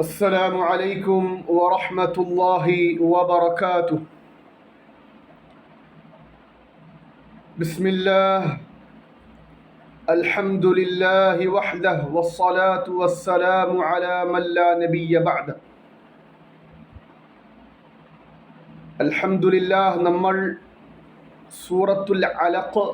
السلام عليكم ورحمة الله وبركاته بسم الله الحمد لله وحده والصلاة والسلام على من لا نبي بعده الحمد لله നമ്മൾ സൂറത്തുൽ അലഖ്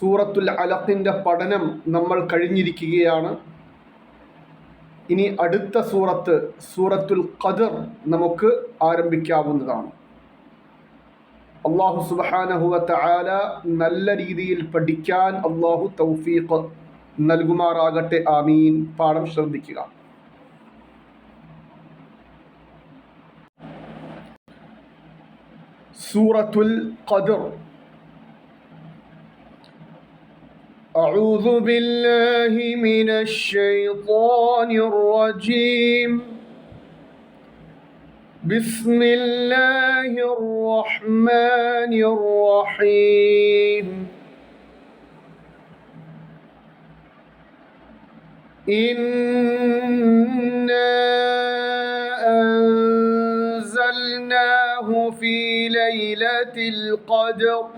സൂറത്തുൽ അലത്തിന്റെ പഠനം നമ്മൾ കഴിഞ്ഞിരിക്കുകയാണ്. ഇനി അടുത്ത സൂറത്ത് സൂറത്തുൽ ഖദർ നമുക്ക് ആരംഭിക്കാവുന്നതാണ്. അള്ളാഹു സുബാനഹുവത്ത് ആല നല്ല രീതിയിൽ പഠിക്കാൻ അള്ളാഹു തൗഫീഖ് നൽകുമാറാകട്ടെ. ആമീൻ. പാഠം ശ്രദ്ധിക്കുക. സൂറത്തുൽ ഖദർ أعوذ بالله من الشيطان الرجيم. بسم الله الرحمن الرحيم. إنا أنزلناه في ليلة القدر.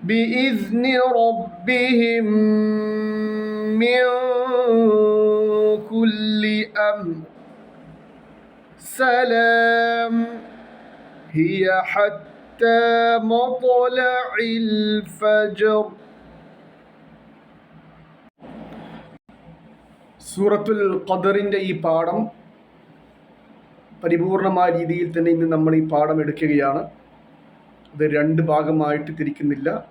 بإذن ربهم من كل أمر سلام هي حتى مطلع الفجر സൂറത്തുൽ ഖദറിൻ്റെ ഈ പാഠം പരിപൂർണമായ രീതിയിൽ തന്നെ ഇന്ന് നമ്മൾ ഈ പാഠം എടുക്കുകയാണ് ഇത് രണ്ട് ഭാഗമായിട്ട് തിരിക്കുന്നില്ല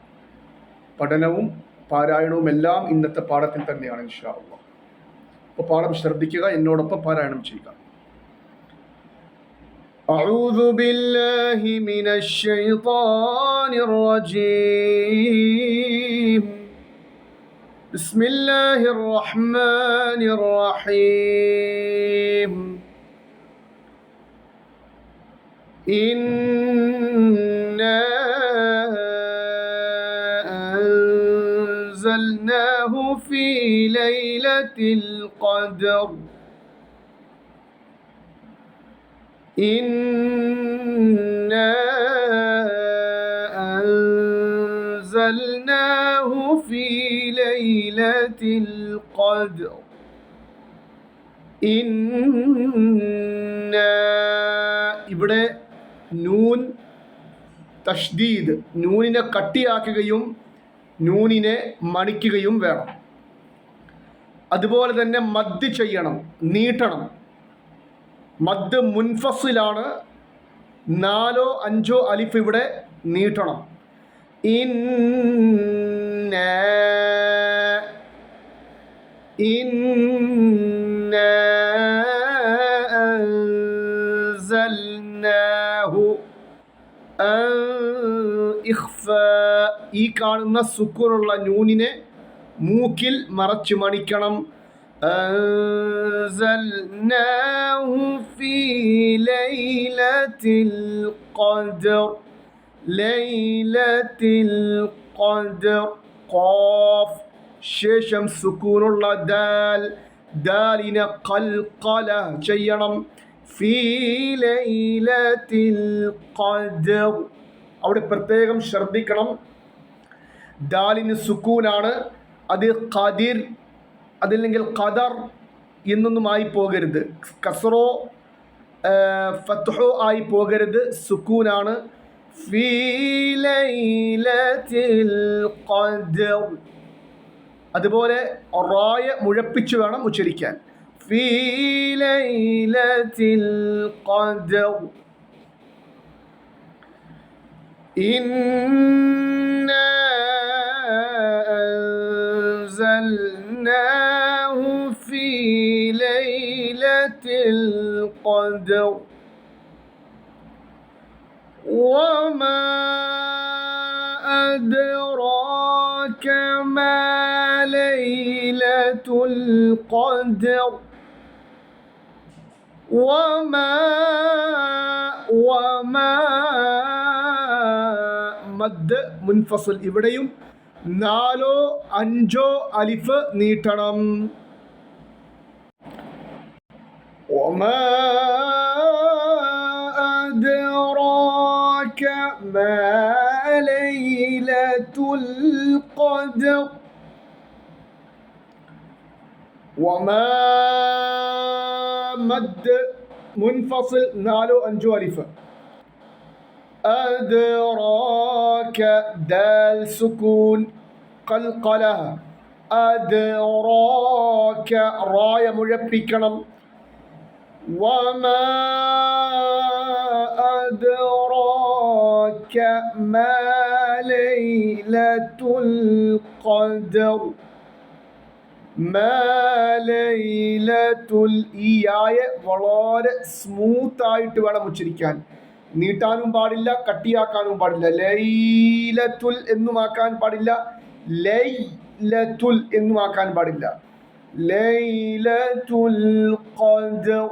പഠനവും പാരായണവും എല്ലാം ഇന്നത്തെ പാഠത്തിൽ തന്നെയാണ് ഇൻഷാള്ള അപ്പോൾ പാഠം ശ്രദ്ധിക്കുക എന്നോടൊപ്പം പാരായണം ചെയ്യുക أعوذ بالله من الشيطان الرجيم بسم الله الرحمن الرحيم إنا ليلة القدر إنا أنزلناه في ليلة القدر إنا ഇവിടെ നൂൻ തഷ്ദീദ് നൂനിനെ കട്ടിയാക്കുകയും നൂനിനെ മണിക്കുകയും വേണം അതുപോലെ തന്നെ മദ് ചെയ്യണം നീട്ടണം. മദ് മുൻഫസിലാണ് നാലോ അഞ്ചോ അലിഫ് ഇവിടെ നീട്ടണം. ഇന്ന ഇന്ന ഈ കാണുന്ന സുക്കൂറുള്ള നൂനിനെ മൂക്കിൽ മറച്ചു മണിക്കണം أنزلناه في ليلة القدر ليلة القدر قاف ശേഷം സുക്കൂനുള്ള ദാൽ ദാലിനെ കൽക്കല ചെയ്യണം ഫീ ലൈലത്തിൽ ഖദർ അവിടെ പ്രത്യേകം ശ്രദ്ധിക്കണം ദാലിന് സുക്കൂനാണ് അത് ഖാദിർ അതല്ലെങ്കിൽ ഖദർ എന്നൊന്നും ആയി പോകരുത്. കസറോ ഫത്ഹോ ആയി പോകരുത്. സുക്കൂനാണ്. അതുപോലെ റായ മുഴപ്പിച്ചു വേണം ഉച്ചരിക്കാൻ. ഫീ القدر وما أدراك ما ليلة القدر وما وما മദ് മുൻഫസൽ ഇവിടെയും നാലോ അഞ്ചോ അലിഫ് നീട്ടണം وما أدراك ما ليلة القدر وما مد منفصل نالو أنجوالفة أدراك دال سكون قلقلها. أدراك راية مربكنا وما أدراك ما ليلة القدر ലൈലത്തുൽ ഈ ആയ വളരെ സ്മൂത്ത് ആയിട്ട് വേണം ഉച്ചരിക്കാൻ നീട്ടാനും പാടില്ല കട്ടിയാക്കാനും പാടില്ല ലൈലത്തുൽ എന്നുമാക്കാൻ പാടില്ല ലൈലത്തുൽ എന്നുമാക്കാൻ പാടില്ല ലൈലത്തുൽ ഖദർ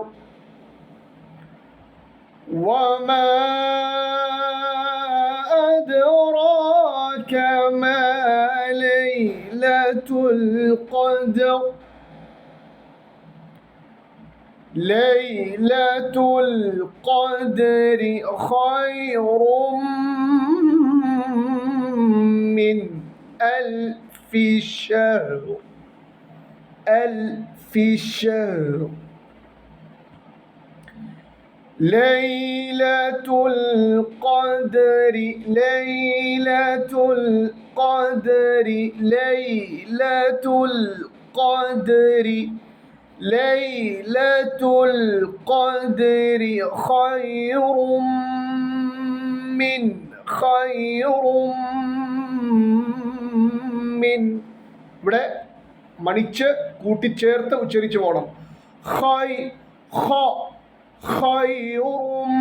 وما أدراك ما ليلة القدر ليلة القدر خير من ألف شهر. ألف شهر. ليلة القدر ليلة القدر ليلة القدر ليلة القدر خير من خير من ഇവിടെ മണിച്ച് കൂട്ടിച്ചേർത്ത് ഉച്ചരിച്ചു പോകണം ഹൈ ഹ ഖൈറും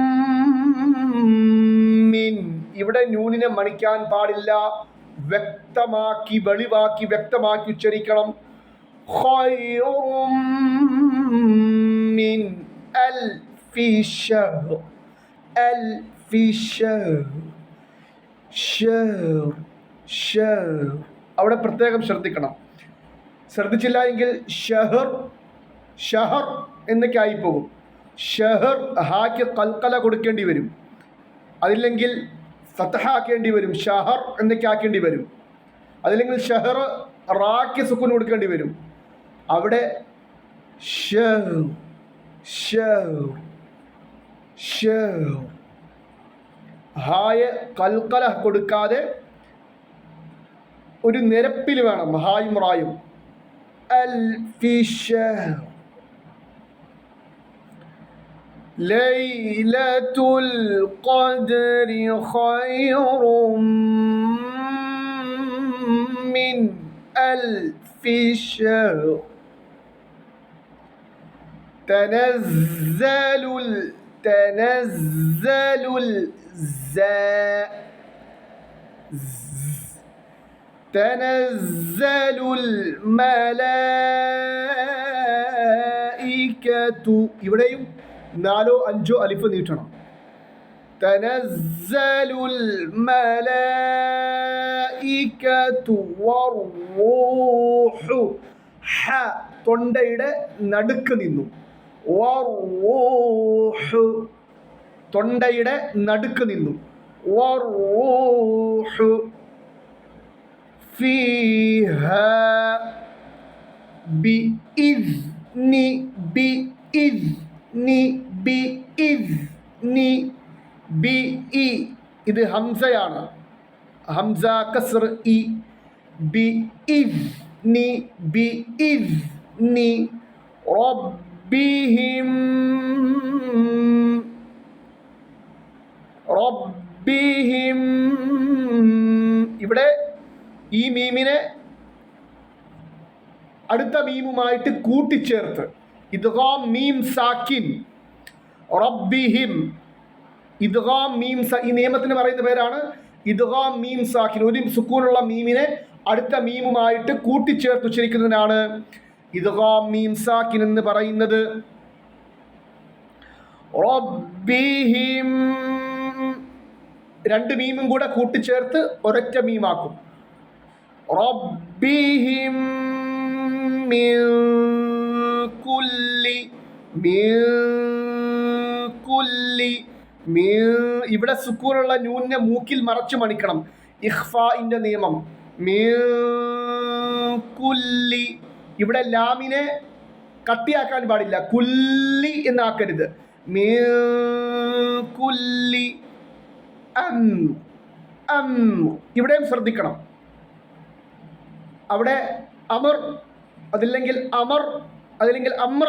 മിൻ. ഇവിടെ നൂനിനെ മണിക്കാൻ പാടില്ല. വ്യക്തമാക്കി വെളിവാക്കി വ്യക്തമാക്കി ഉച്ചരിക്കണം. മിൻ. അൽ ഫി ഷഹർ അൽ ഫി ഷഹർ ഷഹർ ഷഹർ അവിടെ പ്രത്യേകം ശ്രദ്ധിക്കണം. ശ്രദ്ധിച്ചില്ല എങ്കിൽ ഷഹർ ഷഹർ എന്നൊക്കെ ആയിപ്പോകും. ഷഹർ ഹാക്ക് കൽക്കല കൊടുക്കേണ്ടി വരും. അതില്ലെങ്കിൽ ഫത്തഹാക്കേണ്ടി വരും ഷഹർ എന്നൊക്കെ ആക്കേണ്ടി വരും. അതില്ലെങ്കിൽ ഷഹർ റാക്ക് സുക്കുൻ കൊടുക്കേണ്ടി വരും. അവിടെ ഹായ കൽക്കല കൊടുക്കാതെ ഒരു നിരപ്പിൽ വേണം ഹായും റായും. അൽ ഫി ليلة القدر خير من ألف شهر تنزل تنزل الزاء تنزل الملائكة ഇവിടെയും നാലോ അഞ്ചോ അലിഫ് നീട്ടണം تنزل الملائكة والروح ഹ തൊണ്ടയുടെ നടുക്ക് നിന്നു വറൂഹ് തൊണ്ടയുടെ നടുക്ക് നിന്നു വറൂഹ് നി ബി ഇസ്. നി ബി ഇ. ഇത് ഹംസയാണ്. ഹംസ കസർ ഇ. ബി ഇസ്. നി ബി ഇസ്. നി റബ്ബിഹിം. റബ്ബിഹിം. ഇവിടെ ഈ മീമിനെ അടുത്ത മീമുമായിട്ട് കൂട്ടിച്ചേർത്ത്. ഇദ്ഗാം മീം സാക്കിൻ. റബ്ബിഹിം. ഇദ്ഗാം മീം സ ഈ നിയമത്തിന് പറയുന്ന പേരാണ് ഇദ്ഗാം മീം സാക്കിൻ. ഒരു സുക്കൂനുള്ള മീമിനെ അടുത്ത മീമുമായിട്ട് കൂട്ടിച്ചേർത്ത് ഉച്ചരിക്കുന്നതിനാണ് ഇദ്ഗാം മീം സാക്കിൻ എന്ന് പറയുന്നത്. റബ്ബിഹിം. രണ്ട് മീമും കൂടെ കൂട്ടിച്ചേർത്ത് ഒരൊറ്റ മീമാക്കും. റബ്ബിഹിം മിൻ കുല്ലി കുല്ലി ഇവിടെ സുക്കൂറുള്ള നൂനെ മൂക്കിൽ മറച്ചു മണിക്കണം. ഇഖ്ഫാഇന്റെ നിയമം. കുല്ലി ഇവിടെ ലാമിനെ കട്ടിയാക്കാൻ പാടില്ല. കുല്ലി എന്നാക്കരുത്. കുല്ലി അം അം. ഇവിടെയും ശ്രദ്ധിക്കണം. അവിടെ അമർ അതില്ലെങ്കിൽ അമർ അതില്ലെങ്കിൽ അമ്ര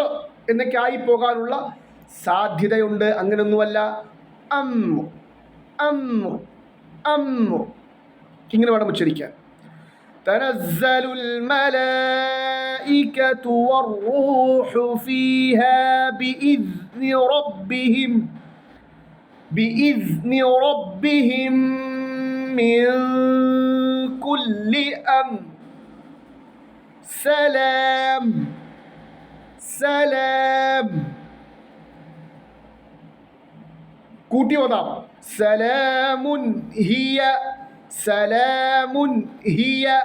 എന്നൊക്കെ ആയി പോകാനുള്ള സാധ്യതയുണ്ട് അങ്ങനെയൊന്നുമല്ല അം അം അം ഇങ്ങനെ വേണം ഉച്ചരിക്കാൻ تنزل الملائكة والروح فيها بإذن ربهم بإذن ربهم من كل أمر سلام സലാം. കൂട്ടി ഓതാം. സലാമുൻ ഹിയ സലാമുൻ ഹിയ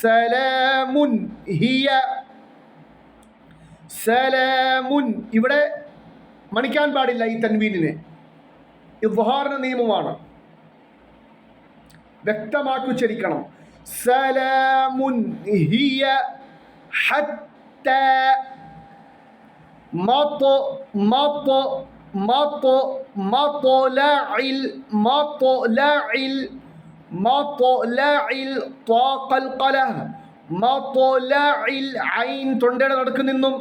സലാമുൻ ഹിയ സലാമുൻ. ഇവിടെ മണിക്കാൻ പാടില്ല ഈ തൻവീനിനെ. ഇവഹാറിന് നിയമമാണ്. വ്യക്തമാക്കി ഉച്ചരിക്കണം സലാമുൻ ഹിയ ഹത്ത തൊണ്ടയുടെ നടുക്ക് നിന്നും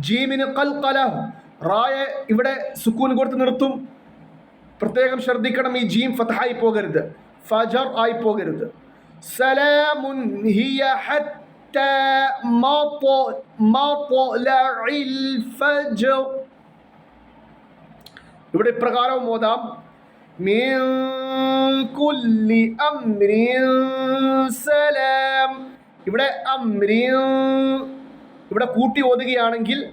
ജീമിന് കൽക്കല റായെ ഇവിടെ സുക്കൂൻ കൊടുത്ത് നിർത്തും പ്രത്യേകം ശ്രദ്ധിക്കണം ഈ ജീം ഫതഹായി പോകരുത് ഫജർ ആയി പോകരുത് സലാമുൻ ഹിയ ഇവിടെ ഇപ്രകാരം ഓതാം. ഇവിടെ അമ്രീ ഇവിടെ കൂട്ടി ഓതുകയാണെങ്കിൽ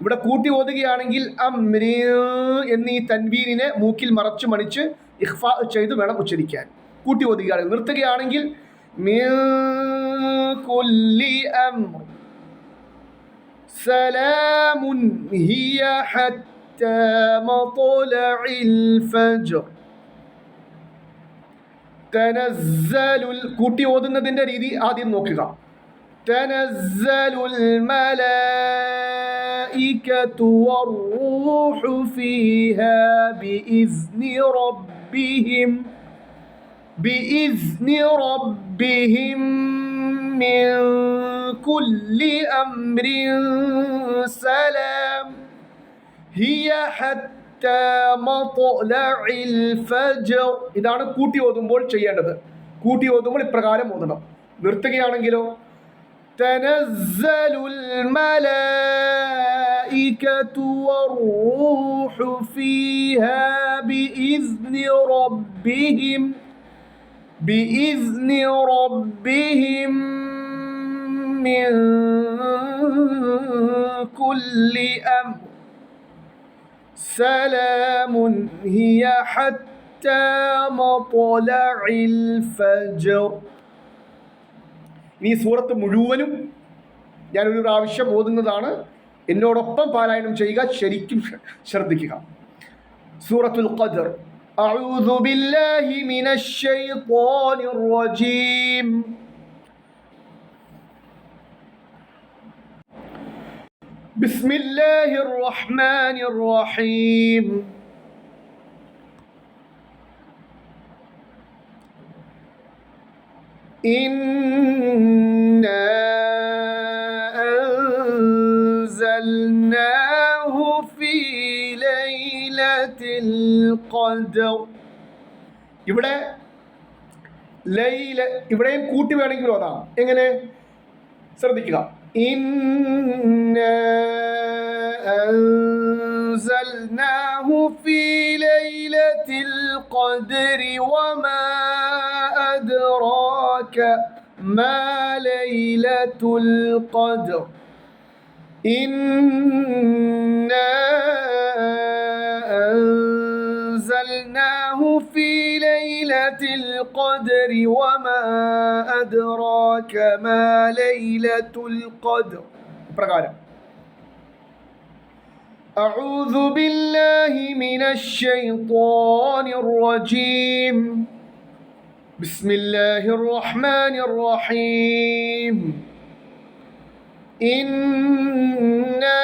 ഇവിടെ കൂട്ടി ഓതുകയാണെങ്കിൽ അമ്രി എന്നീ തൻവീനിനെ മൂക്കിൽ മറച്ചു മണിച്ച് ഇഹ്ഫ ചെയ്ത് വേണം ഉച്ചരിക്കാൻ. കൂട്ടി ഓതുകയാണെങ്കിൽ നിർത്തുകയാണെങ്കിൽ ഹത്ത ഫജ്ർ. കൂട്ടി ഓതുന്നതിന്റെ രീതി ആദ്യം നോക്കുക. തനസ്സലുൽ മല الملائكة والروح فيها بإذن ربهم بإذن ربهم من كل أمر سلام هي حتى مطلع الفجر ഇതാണ് കൂട്ടി ഓതുമ്പോൾ ചെയ്യേണ്ടത് കൂട്ടി ഓതുമ്പോൾ ഇപ്രകാരം ഓതണം നിർത്തുകയാണെങ്കിലോ تنزل الملائكة والروح فيها بإذن ربهم بإذن ربهم من كل أمر سلام هي حتى مطلع الفجر ഈ സൂറത്ത് മുഴുവനും ഞാനൊരു പ്രാവശ്യം ഓതുന്നതാണ് എന്നോടൊപ്പം പാരായണം ചെയ്യുക ശരിക്കും ശ്ര- ശ്രദ്ധിക്കുക സൂറത്തുൽ ഖദർ أعوذ بالله من الشيطان الرجيم بسم الله الرحمن الرحيم إنا ഇവിടെ ലൈല ഇവിടെയും കൂട്ടി വേണമെങ്കിലും അതാ എങ്ങനെ ശ്രദ്ധിക്കുക ഇന്ന أنزلناه في ليلة القدر وما أدراك ما ليلة القدر إنا أنزلناه في ليلة القدر وما أدراك ما ليلة القدر പ്രകാരം أعوذ بالله من الشيطان الرجيم بسم الله الرحمن الرحيم إنا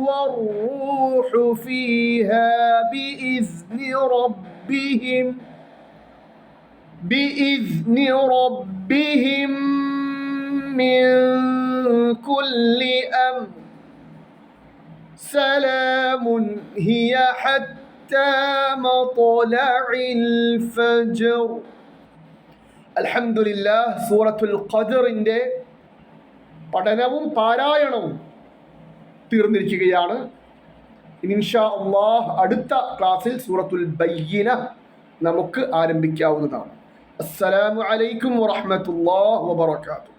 والروح فيها بإذن ربهم بإذن ربهم من كل أمر سلام هي حتى مطلع الفجر അൽഹംദുലില്ല സൂറത്തുൽ ഖദറിൻ്റെ പഠനവും പാരായണവും തീർന്നിരിക്കുകയാണ്. ഇൻഷാ അള്ളാഹ് അടുത്ത ക്ലാസ്സിൽ സൂറത്തുൽ ബയ്യന നമുക്ക് ആരംഭിക്കാവുന്നതാണ്. അസ്സലാമു അലൈക്കും വറഹ്മത്തുള്ളാഹി വബറകാതുഹു.